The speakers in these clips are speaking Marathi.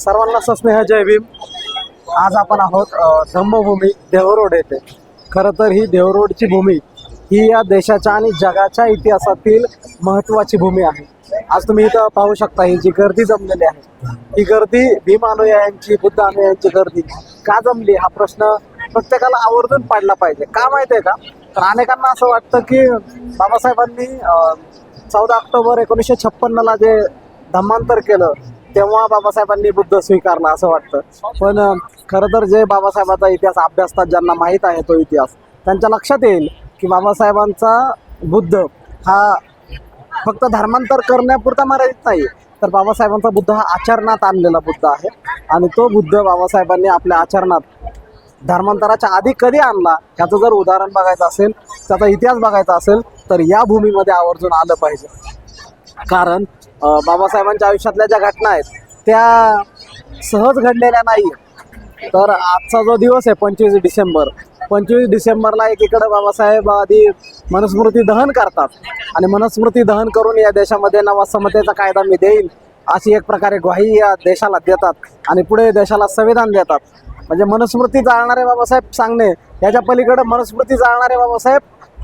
सर्वांना सस्नेह जय भीम. आज आपण आहोत धम्मभूमी देवरोड येथे. खरं तर ही देवरोडची भूमी ही या देशाच्या आणि जगाच्या इतिहासातील महत्त्वाची भूमी आहे. आज तुम्ही इथं पाहू शकता ही जी गर्दी जमलेली आहे. ही गर्दी भीम अनुयायांची बुद्ध अनुयायांची गर्दी का जमली? हा प्रश्न प्रत्येकाला आवर्जून पाडला पाहिजे. का माहिती आहे का? तर अनेकांना असं वाटतं की बाबासाहेबांनी चौदा ऑक्टोबर एकोणीसशे छप्पन्नला जे धर्मांतर केलं तेव्हा बाबासाहेबांनी बुद्ध स्वीकारला असं वाटतं. पण खरं तर जे बाबासाहेबांचा इतिहास अभ्यासतात ज्यांना माहीत आहे तो इतिहास त्यांच्या लक्षात येईल की बाबासाहेबांचा बुद्ध हा फक्त धर्मांतर करण्यापुरता मर्यादित नाही तर बाबासाहेबांचा बुद्ध हा आचरणात आणलेला बुद्ध आहे. आणि तो बुद्ध बाबासाहेबांनी आपल्या आचरणात धर्मांतराच्या आधी कधी आणला ह्याचं जर उदाहरण बघायचं असेल त्याचा इतिहास बघायचा असेल तर या भूमीमध्ये आवर्जून आलं पाहिजे. कारण बाबासाहेबांच्या आयुष्यातल्या ज्या घटना आहेत त्या सहज घडलेल्या नाही तर आजचा जो दिवस आहे पंचवीस डिसेंबर पंचवीस डिसेंबरला एकीकडे बाबासाहेब आधी मनुस्मृती दहन करतात आणि मनुस्मृती दहन करून या देशामध्ये नवा समतेचा कायदा मी देईन अशी एक प्रकारे ग्वाही या देशाला देतात आणि पुढे देशाला संविधान देतात. म्हणजे मनुस्मृती जाळणारे बाबासाहेब सांगणे याच्या पलीकडे मनुस्मृती जाळणारे बाबासाहेब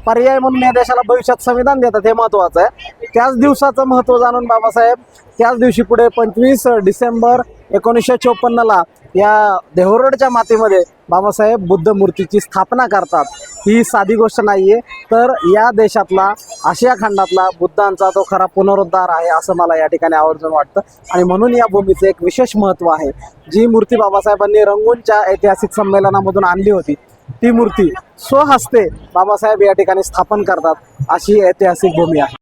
पर्याय म्हणून या देशाला भविष्यात संविधान देतात हे महत्त्वाचं आहे. त्याच दिवसाचं महत्त्व जाणून बाबासाहेब त्याच दिवशी पुढे पंचवीस डिसेंबर एकोणीसशे चोपन्नला या देहरोडच्या मातीमध्ये बाबासाहेब बुद्ध मूर्तीची स्थापना करतात. ही साधी गोष्ट नाही आहे तर या देशातला आशिया खंडातला बुद्धांचा तो खरा पुनरुद्धार आहे असं मला या ठिकाणी आवर्जून वाटतं. आणि म्हणून या भूमीचं एक विशेष महत्त्व आहे. जी मूर्ती बाबासाहेबांनी रंगूनच्या ऐतिहासिक संमेलनामधून आणली होती ती मूर्ती स्वहस्ते बाबासाहेब या ठिकाणी स्थापन करतात अशी ऐतिहासिक भूमी आहे.